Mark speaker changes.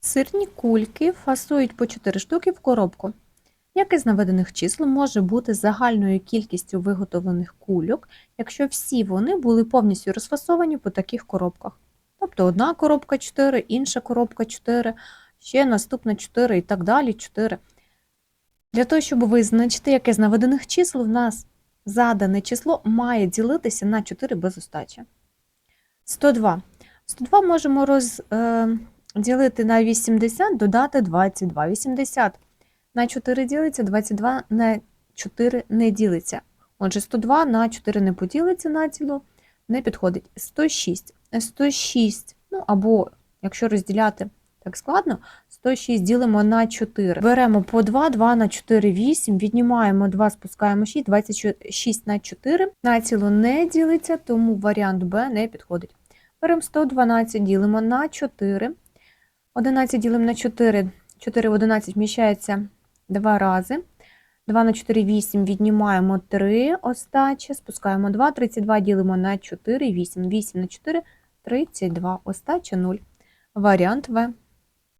Speaker 1: Сирні кульки фасують по 4 штуки в коробку. Яке з наведених чисел може бути загальною кількістю виготовлених кульок, якщо всі вони були повністю розфасовані по таких коробках? Тобто одна коробка 4, інша коробка 4, ще наступна 4 і так далі 4. Для того, щоб визначити, яке з наведених чисел в нас задане число має ділитися на 4 без остачі. 102. 102 можемо розділити на 80, додати 22. 80 на 4 ділиться, 22 на 4 не ділиться. Отже, 102 на 4 не поділиться на ціло, не підходить. 106. 106, ну або, якщо розділяти так складно, 106 ділимо на 4. Беремо по 2, 2 на 4, 8, віднімаємо 2, спускаємо 6, 26 на 4. На ціло не ділиться, тому варіант Б не підходить. Беремо 112, ділимо на 4. 11 ділимо на 4. 4 в 11 вміщається 2 рази. 2 на 4, 8, віднімаємо 3 остачі, спускаємо 2, 32 ділимо на 4, 8, 8 на 4, 32, остача 0. Варіант В.